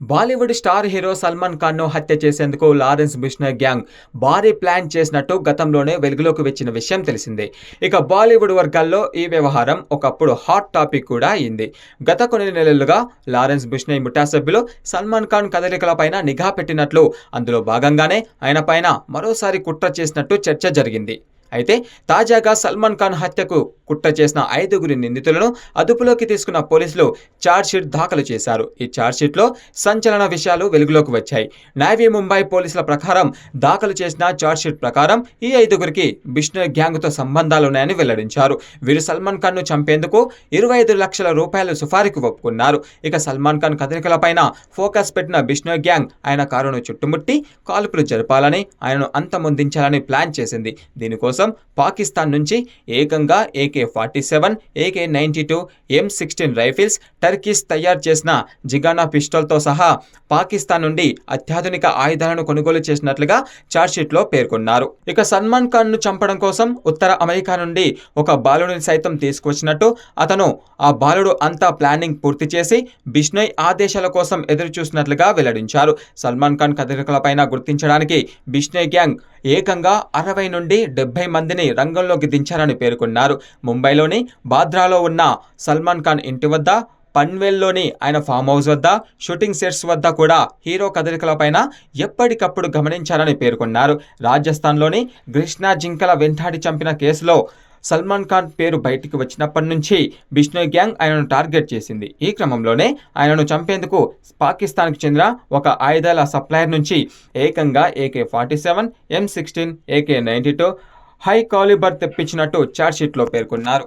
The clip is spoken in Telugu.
బాలీవుడ్ స్టార్ హీరో సల్మాన్ ఖాన్ను హత్య చేసేందుకు లారెన్స్ బిష్నర్ గ్యాంగ్ భారీ ప్లాన్ చేసినట్టు గతంలోనే వెలుగులోకి వచ్చిన విషయం తెలిసిందే. ఇక బాలీవుడ్ వర్గాల్లో ఈ వ్యవహారం ఒకప్పుడు హాట్ టాపిక్ కూడా అయింది. గత కొన్ని నెలలుగా లారెన్స్ బిష్నయ్ ముఠా సభ్యులు సల్మాన్ ఖాన్ కదలికలపైన నిఘా పెట్టినట్లు అందులో భాగంగానే ఆయన పైన మరోసారి కుట్ర చేసినట్టు చర్చ జరిగింది. అయితే తాజాగా సల్మాన్ ఖాన్ హత్యకు కుట్ర చేసిన ఐదుగురి నిందితులను అదుపులోకి తీసుకున్న పోలీసులు ఛార్జ్షీట్ దాఖలు చేశారు. ఈ ఛార్జ్షీట్లో సంచలన విషయాలు వెలుగులోకి వచ్చాయి. నావీ ముంబై పోలీసుల ప్రకారం దాఖలు చేసిన ఛార్జ్షీట్ ప్రకారం ఈ ఐదుగురికి బిష్నర్ గ్యాంగ్తో సంబంధాలున్నాయని వెల్లడించారు. వీరు సల్మాన్ ఖాన్ను చంపేందుకు ఇరవై ఐదు లక్షల రూపాయలు సుఫారీకి ఒప్పుకున్నారు. ఇక సల్మాన్ ఖాన్ కదలికలపైన ఫోకస్ పెట్టిన బిష్నర్ గ్యాంగ్ ఆయన కారును చుట్టుముట్టి కాల్పులు జరపాలని ఆయనను అంతమొందించాలని ప్లాన్ చేసింది. దీనికోసం పాకిస్తాన్ నుంచి ఏకంగా AK forty seven AK ninety two M sixteen rifles Turkish తయారు చేసిన జిగానా పిస్టల్తో సహా పాకిస్తాన్ నుండి అత్యాధునిక ఆయుధాలను కొనుగోలు చేసినట్లుగా చార్జ్షీట్లో పేర్కొన్నారు. ఇక సల్మాన్ ఖాన్ను చంపడం కోసం ఉత్తర అమెరికా నుండి ఒక బాలుడిని సైతం తీసుకొచ్చినట్టు అతను ఆ బాలుడు అంతా ప్లానింగ్ పూర్తి చేసి బిష్నోయ్ ఆదేశాల కోసం ఎదురు చూసినట్లుగా వెల్లడించారు. సల్మాన్ ఖాన్ కదలికలపైన గుర్తించడానికి బిష్నోయ్ గ్యాంగ్ ఏకంగా అరవై నుండి డెబ్బై మందిని రంగంలోకి దించారని పేర్కొన్నారు. ముంబైలోని బాద్రాలో ఉన్న సల్మాన్ ఖాన్ ఇంటి వద్ద పన్వేల్లోని ఆయన ఫామ్ హౌస్ వద్ద షూటింగ్ సెట్స్ వద్ద కూడా హీరో కదలికలపైన ఎప్పటికప్పుడు గమనించారని పేర్కొన్నారు. రాజస్థాన్లోని కృష్ణా జింకల వెంటాడి చంపిన కేసులో సల్మాన్ ఖాన్ పేరు బయటికి వచ్చినప్పటి నుంచి బిష్ణోయ్ గ్యాంగ్ ఆయనను టార్గెట్ చేసింది. ఈ క్రమంలోనే ఆయనను చంపేందుకు పాకిస్తాన్కి చెందిన ఒక ఆయుధాల సప్లయర్ నుంచి ఏకంగా AK forty seven M sixteen AK ninety two high calibre తెప్పించినట్టు ఛార్జ్షీట్లో పేర్కొన్నారు.